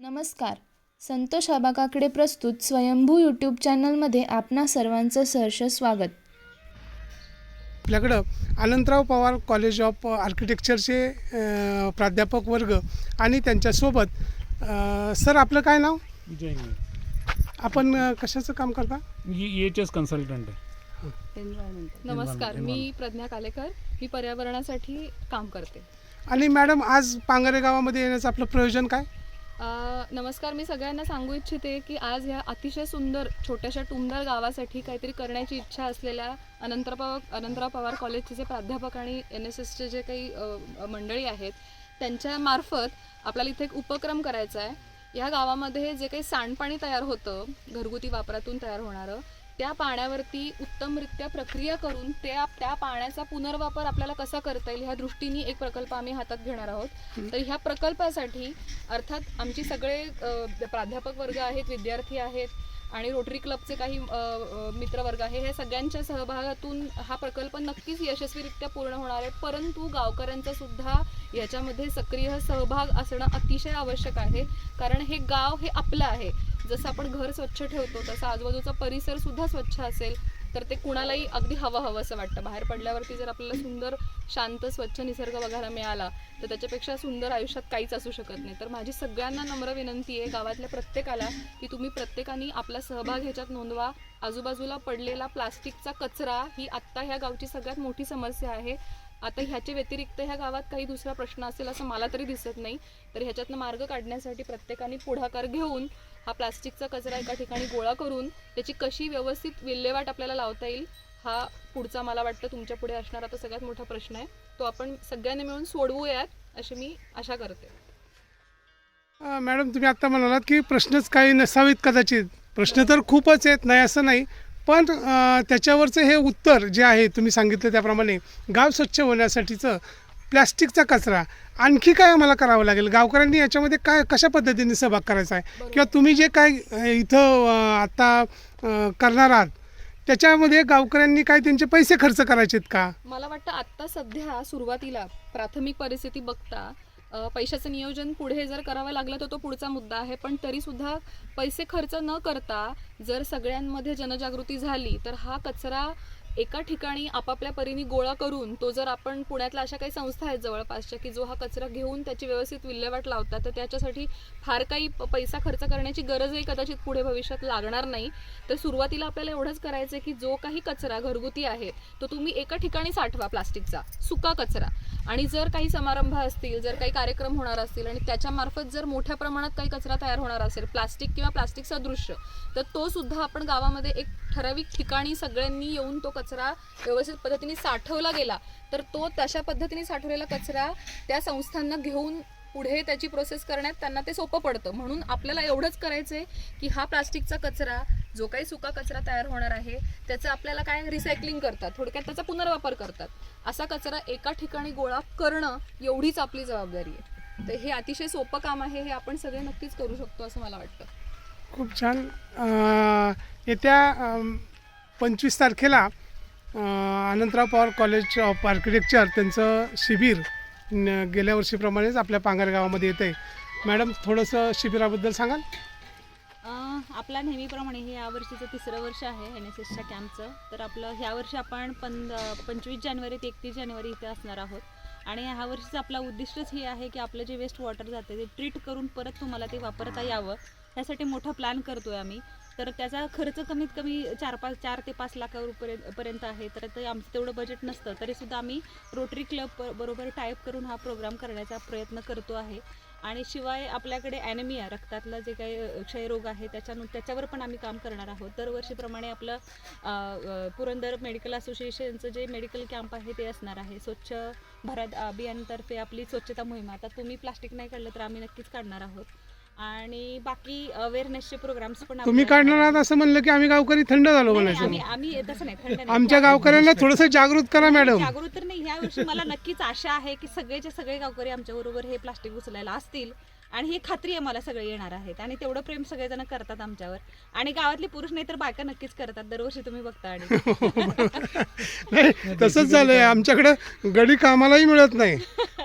नमस्कार. संतोष आबाकाकडे प्रस्तुत स्वयंभू यूट्यूब चॅनलमध्ये आपणा सर्वांचं सहर्ष स्वागत. आपल्याकडं अनंतराव पवार कॉलेज ऑफ आर्किटेक्चरचे प्राध्यापक वर्ग आणि त्यांच्यासोबत अ, सर आपलं काय नाव? विजय इंगळे. आपण अ, कशाचं काम करता? मी एच एस कन्सल्टंट आहे. नमस्कार. मी प्रज्ञा कालेकर मी पर्यावरणासाठी काम करते. आणि मॅडम आज पांगरे गावामध्ये येण्याचं आपलं प्रयोजन काय? नमस्कार मी सगळ्यांना सांगू इच्छिते की आज ह्या अतिशय सुंदर छोट्याशा टुमदार गावासाठी काहीतरी करण्याची इच्छा असलेल्या अनंतराव पवार अनंतराव पवार कॉलेजचे जे प्राध्यापक आणि एन एस एसचे जे काही मंडळी आहेत त्यांच्या मार्फत आपल्याला इथे एक उपक्रम करायचा आहे. ह्या गावामध्ये जे काही सांडपाणी तयार होतं घरगुती वापरातून तयार होणारं त्या पाण्यावरती उत्तमरित्या प्रक्रिया करून त्या त्या पाण्याचा पुनर्वापर आपल्याला कसा करता येईल ह्या दृष्टीने एक प्रकल्प आम्ही हातात घेणार आहोत. तर ह्या प्रकल्पासाठी अर्थात आमची सगळे प्राध्यापक वर्ग आहेत विद्यार्थी आहेत आणि रोटरी क्लबचे काही मित्रवर्ग आहे हे सगळ्यांच्या सहभागातून हा प्रकल्प नक्कीच यशस्वीरित्या पूर्ण होणार आहे. परंतु गावकऱ्यांचा सुद्धा याच्यामध्ये सक्रिय सहभाग असणं अतिशय आवश्यक आहे. कारण हे गाव हे आपलं आहे. जसं आपण घर स्वच्छ ठेवतो तसं आजूबाजूचा परिसर सुद्धा स्वच्छ असेल तर ते कुणालाही अगदी हवं हवं असं वाटतं. बाहेर पडल्यावरती जर आपल्याला सुंदर शांत स्वच्छ निसर्ग बघायला मिळाला तर त्याच्यापेक्षा सुंदर आयुष्यात काहीच असू शकत नाही. तर माझी सगळ्यांना नम्र विनंती आहे गावातल्या प्रत्येकाला की तुम्ही प्रत्येकाने आपला सहभाग ह्याच्यात नोंदवा. आजूबाजूला पडलेला प्लास्टिकचा कचरा ही आत्ता ह्या गावची सगळ्यात मोठी समस्या आहे. आता ह्याच्या व्यतिरिक्त ह्या गावात काही दुसरा प्रश्न असेल असं मला तरी दिसत नाही तर ह्याच्यातनं मार्ग काढण्यासाठी प्रत्येकाने पुढाकार घेऊन हा प्लास्टिकचा कचरा एका ठिकाणी गोळा करून त्याची कशी व्यवस्थित विल्हेवाट आपल्याला लावता येईल हा पुढचा मला वाटतं तुमच्यापुढे असणारा तो सगळ्यात मोठा प्रश्न आहे. तो आपण सगळ्यांनी मिळून सोडवूयात अशी मी आशा करते. मॅडम तुम्ही आत्ता म्हणालात की प्रश्नच काही नसावेत कदाचित. प्रश्न तर खूपच आहेत नाही असं नाही पण त्याच्यावरचं हे उत्तर जे आहे तुम्ही सांगितलं त्याप्रमाणे गाव स्वच्छ होण्यासाठीचं प्लॅस्टिकचा कचरा आणखी काय आम्हाला करावं लागेल? गावकऱ्यांनी याच्यामध्ये काय कशा पद्धतीने सहभाग करायचा आहे? किंवा तुम्ही जे काय इथं आता करणार आहात त्याच्यामध्ये गावकऱ्यांनी काय त्यांचे पैसे खर्च करायचे आहेत का? मला वाटतं आत्ता सध्या सुरुवातीला प्राथमिक परिस्थिती बघता पैशाचं नियोजन पुढे जर करावं लागलं तर तो पुढचा मुद्दा आहे. पण तरीसुद्धा पैसे खर्च न करता जर सगळ्यांमध्ये जनजागृती झाली तर हा कचरा एका ठिकाणी आपापल्या परीने गोळा करून तो जर आपण पुण्यातल्या अशा काही संस्था आहेत जवळपासच्या की जो हा कचरा घेऊन त्याची व्यवस्थित विल्हेवाट लावतात तर त्याच्यासाठी फार काही प- पैसा खर्च करण्याची गरजही कदाचित पुढे भविष्यात लागणार नाही. तर सुरुवातीला आपल्याला एवढंच करायचं आहे की जो काही कचरा घरगुती आहे तो तुम्ही एका ठिकाणी साठवा प्लास्टिकचा सुका कचरा. आणि जर काही समारंभ असतील जर काही कार्यक्रम होणार असतील आणि त्याच्यामार्फत जर मोठ्या प्रमाणात काही कचरा तयार होणार असेल प्लास्टिक किंवा प्लास्टिक सदृश्य तर तो सुद्धा आपण गावामध्ये एक ठराविक ठिकाणी सगळ्यांनी येऊन तो कचरा व्यवस्थित पद्धतीने साठवला गेला तर तो तशा पद्धतीने साठवलेला कचरा त्या संस्थांना घेऊन पुढे त्याची प्रोसेस करण्यात त्यांना ते सोपं पडतं. म्हणून आपल्याला एवढंच करायचं आहे की हा प्लास्टिकचा कचरा जो काही सुका कचरा तयार होणार आहे त्याचं आपल्याला काय रिसायकलिंग करतात थोडक्यात त्याचा पुनर्वापर करतात. असा कचरा एका ठिकाणी गोळा करणं एवढीच आपली जबाबदारी आहे. तर हे अतिशय सोपं काम आहे हे आपण सगळे नक्कीच करू शकतो असं मला वाटतं. खूप छान. येत्या पंचवीस तारखेला Anantrao Pawar college of architecture त्यांचं शिबिर न- गेल्या वर्षीप्रमाणेच आपल्या पांगर गावामध्ये येतं आहे मॅडम थोडंसं शिबिराबद्दल सांगाल? आपला नेहमीप्रमाणे हे यावर्षीचं तिसरं वर्ष आहे एन एस एसच्या कॅम्पचं तर आपलं ह्या वर्षी आपण पंद पंचवीस जानेवारी ते एकतीस जानेवारी इथे असणार आहोत. आणि ह्या वर्षीचं आपला उद्दिष्टच हे आहे की आपलं जे वेस्ट वॉटर जाते ते ट्रीट करून परत तुम्हाला ते वापरता यावं. ह्यासाठी मोठा प्लॅन करतोय आम्ही. तर त्याचा खर्च कमीत कमी चार पाच चार ते पाच लाखापर्यंत पर्यंत आहे. तर ते आमचं तेवढं बजेट नसतं. तरीसुद्धा आम्ही रोटरी क्लब बरोबर टाईप करून हा प्रोग्राम करण्याचा प्रयत्न करतो आहे. आणि शिवाय आपल्याकडे ॲनेमिया रक्तातला जे काही क्षयरोग आहे त्याच्यानु त्याच्यावर पण आम्ही काम करणार आहोत. दरवर्षीप्रमाणे आपलं पुरंदर मेडिकल असोसिएशनचं जे मेडिकल कॅम्प आहे ते असणार आहे. स्वच्छ भारत अभियानतर्फे आपली स्वच्छता मोहीम. आता तुम्ही प्लास्टिक नाही काढलं तर आम्ही नक्कीच काढणार आहोत. आणि बाकी अवेअरनेसचे प्रोग्राम्स पण तुम्ही काढणार आहात असं म्हणलं की आम्ही गावकरी थंड झालो नाही, म्हणायचं. आम्ही आम्ही तसं नाही थंड नाही. आमच्या गावकऱ्यांना थोडंसं जागृत करा मॅडम. जागृत तर नाही. ह्या वर्षी मला नक्कीच आशा आहे की सगळेचे सगळे गावकरी आमच्या बरोबर हे प्लास्टिक उचलायला असतील. आणि ही खात्री आहे मला सगळे येणार आहेत. आणि तेवढं प्रेम सगळेजण करतात आमच्यावर. आणि गावातली पुरुष नाही तर बायका नक्कीच करतात. दरवर्षी तुम्ही बघता आणि. नाही तसंच झालंय. आमच्याकडं गडी कामालाही मिळत नाही.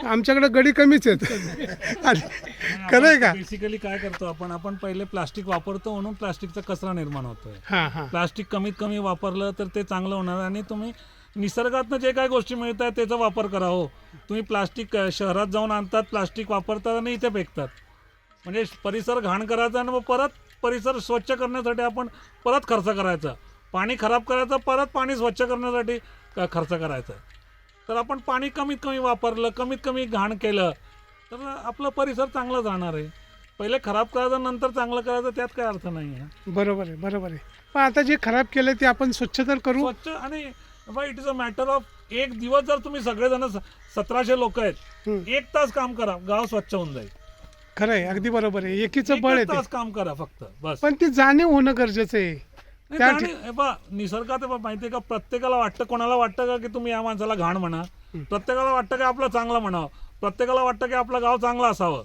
आमच्याकडे गडी कमीच आहेत. खरं आहे का? बेसिकली काय करतो आपण? आपण पहिले प्लास्टिक वापरतो म्हणून प्लास्टिकचा कचरा निर्माण होतोय. हां हां. प्लास्टिक कमीत कमी वापरलं तर ते चांगलं होणार आणि तुम्ही निसर्गातनं जे काय गोष्टी मिळत आहेत त्याचा वापर करा हो. तुम्ही प्लास्टिक शहरात जाऊन आणतात प्लास्टिक वापरतात आणि इथे फेकतात. म्हणजे परिसर घाण करायचा आणि मग परत परिसर स्वच्छ करण्यासाठी आपण परत खर्च करायचा. पाणी खराब करायचं परत पाणी स्वच्छ करण्यासाठी खर्च करायचा. तर आपण पाणी कमीत कमी वापरलं कमीत कमी घाण केलं तर आपलं परिसर चांगलं जाणार आहे. पहिले खराब करायचं नंतर चांगलं करायचं त्यात काय अर्थ नाही आहे बरोबर आहे बरोबर आहे. पण आता जे खराब केलं ते आपण स्वच्छ तर करू. स्वच्छ आणि it is a matter of एक दिवस जर तुम्ही सगळेजण सतराशे लोक आहेत. एक तास काम करा गाव स्वच्छ होऊन जाईल. खरं आहे अगदी बरोबर आहे. एकीचं बळ ते तास काम करा फक्त बस. पण ती जाणीव होणं गरजेचं आहे. नाही, त्या आणि हे पहा, निसर्गात हे पहा, माहितीये का प्रत्येकाला वाटतं कोणाला वाटतं का की तुम्ही या माणसाला घाण म्हणा? प्रत्येकाला वाटतं की आपलं चांगलं म्हणावं? प्रत्येकाला वाटतं की आपलं गाव चांगलं असावं?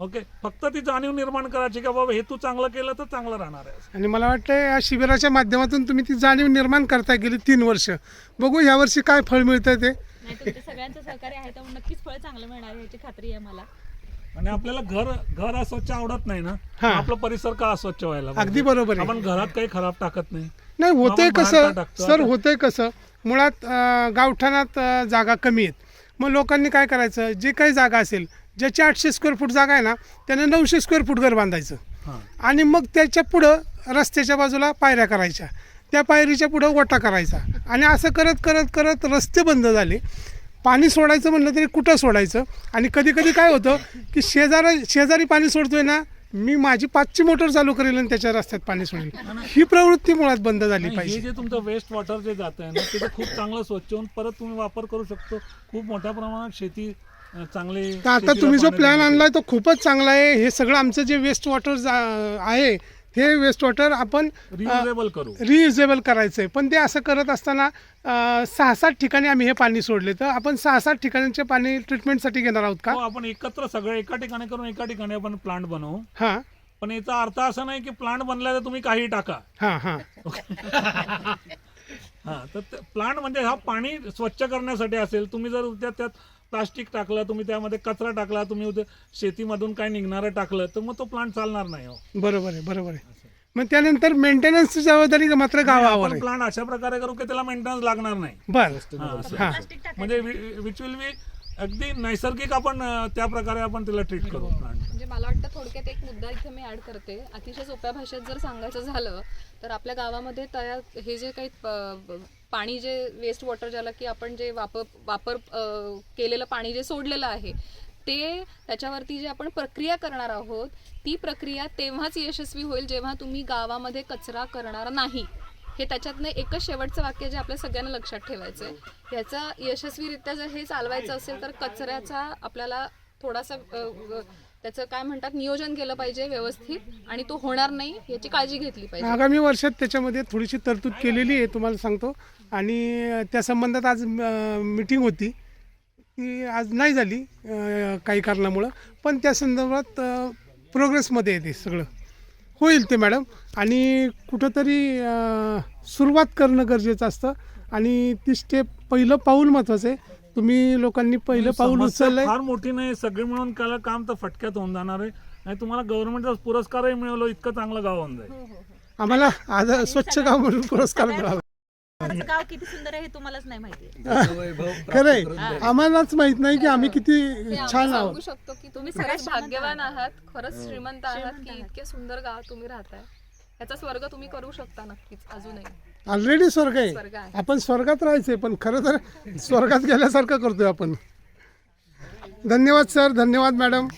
ओके? फक्त ती जाणीव निर्माण करायची का बाबा हे तू चांगलं केलं तर चांगलं राहणार आहे आणि मला वाटतं या शिबिराच्या माध्यमातून तुम्ही ती जाणीव निर्माण करता गेली तीन वर्ष. बघू यावर्षी काय फळ मिळतं ते. नाही तुमच्या सगळ्यांचं सहकार्य आहे त्यामुळे नक्कीच फळ चांगलं मिळणार आहे याची खात्री आहे मला. आणि आपल्याला घर घर अस्वच्छ आवडत नाही ना? हा. आपलं परिसर का अस्वच्छ व्हायला पाहिजे? अगदी बरोबर आहे. आपण घरात काही खराब टाकत नाही. नाही होतंय आपण बाहेर कसं का टाकतो? सर आता- होतंय कसं मुळात अं, गावठाणात अं, जागा कमी आहेत. मग लोकांनी काय करायचं? जे काही जागा असेल ज्याची आठशे स्क्वेअर फूट जागा आहे ना त्याने नऊशे स्क्वेअर फूट घर बांधायचं. आणि मग त्याच्या पुढं रस्त्याच्या बाजूला पायऱ्या करायच्या. त्या पायरीच्या पुढं ओटा करायचा. आणि असं करत करत करत रस्ते बंद झाले. पाणी सोडायचं म्हणलं तरी कुठं सोडायचं? आणि कधी कधी काय होतं की शेजारा शेजारी पाणी सोडतोय ना मी माझी पाचची मोटर चालू करेल आणि त्याच्या रस्त्यात पाणी सोडेल. ही प्रवृत्ती मुळात बंद झाली पाहिजे. जे तुमचं वेस्ट वॉटर जे जात आहे ना त्याचं खूप चांगलं स्वच्छ होऊन परत तुम्ही वापर करू शकतो. खूप मोठ्या प्रमाणात शेती चांगली तर आता तुम्ही जो प्लॅन. आणलाय तो खूपच चांगला आहे. हे सगळं आमचं जे वेस्ट वॉटर आहे हे वेस्ट वॉटर आपण रियुजेबल करू. रियुजेबल करायचं आहे पण ते असं करत असताना सहा सात ठिकाणी आम्ही हे पाणी सोडले. तर आपण सहा सात ठिकाणचे पाणी ट्रीटमेंटसाठी घेणार आहोत का? हो आपण एकत्र सगळे एका ठिकाणी करून एका ठिकाणी आपण प्लांट बनवू. हां. पण याचा अर्थ असा नाही की प्लांट बनला तर तुम्ही काही टाका. हां हां. हा तर प्लांट म्हणजे हा पाणी स्वच्छ करण्यासाठी असेल. तुम्ही जर त्या त्यात प्लास्टिक टाकलं तुम्ही त्यामध्ये कचरा टाकला तुम्ही उद्या शेतीमधून काय निघणारं टाकलं तर मग तो प्लांट चालणार नाही हो. बरोबर आहे बरोबर आहे. मग त्यानंतर मेंटेनन्सची जबाबदारी मात्र गावावर आपण आहे? प्लांट अशा प्रकारे करू की त्याला मेंटेनन्स लागणार नाही. बरं. हा, असं. हां. म्हणजे विच विल बी अगदी नैसर्गिक आपण अं, त्या प्रकारे आपण तिला ट्रीट करू प्लांट म्हणजे मला वाटतं थोडक्यात एक मुद्दा इथे मी ऍड करते. अतिशय सोप्या भाषेत जर सांगायचं झालं तर आपल्या गावामध्ये तयार हे जे काही प- ब- पाणी जे वेस्ट वॉटर ज्याला की आपण जे वापर वापर केलेलं पाणी जे सोडलेलं आहे ते त्याच्यावरती जे आपण प्रक्रिया करणार आहोत ती प्रक्रिया तेव्हाच यशस्वी होईल जेव्हा तुम्ही गावामध्ये कचरा करणार नाही. हे त्याच्यातनं एकच शेवटचं वाक्य जे आपल्या सगळ्यांना लक्षात ठेवायचं आहे ह्याचा यशस्वीरित्या जर हे चालवायचं असेल तर कचऱ्याचा आपल्याला थोडासा त्याचं काय म्हणतात नियोजन केलं पाहिजे व्यवस्थित आणि तो होणार नाही याची काळजी घेतली पाहिजे. आगामी वर्षात त्याच्यामध्ये थोडीशी तरतूद केलेली आहे तुम्हाला सांगतो. आणि त्या संबंधात आज मीटिंग होती. ती आज नाही झाली काही कारणामुळं. पण त्या संदर्भात प्रोग्रेसमध्ये येते सगळं. होईल ते मॅडम. आणि कुठंतरी सुरुवात करणं गरजेचं असतं. आणि ती स्टेप पहिलं पाऊल महत्त्वाचं आहे. तुम्ही लोकांनी पहिलं पाऊल समस्या उचललंय. फार मोठी नाही सगळे मिळून केलं काम तर फटक्यात होऊन जाणार आहे. आणि तुम्हाला गव्हर्नमेंटचा पुरस्कारही मिळवलं इतकं चांगलं गाव होऊन जाईल. आम्हाला आज स्वच्छ गाव म्हणून पुरस्कार मिळाला. गाव किती सुंदर आहे हे तुम्हालाच नाही माहिती खरं आहे आम्हालाच माहीत नाही की आम्ही किती छान आहोत. सांगू शकतो की तुम्ही खरंच भाग्यवान आहात खरंच श्रीमंत आहात की इतके सुंदर गाव तुम्ही राहताय. याचा स्वर्ग तुम्ही करू शकता नक्कीच अजूनही. ऑलरेडी स्वर्ग आहे. स्वर्ग आहे. आपण स्वर्गात राहायचंय पण खरं तर स्वर्गात गेल्यासारखं करतोय आपण. धन्यवाद सर धन्यवाद मॅडम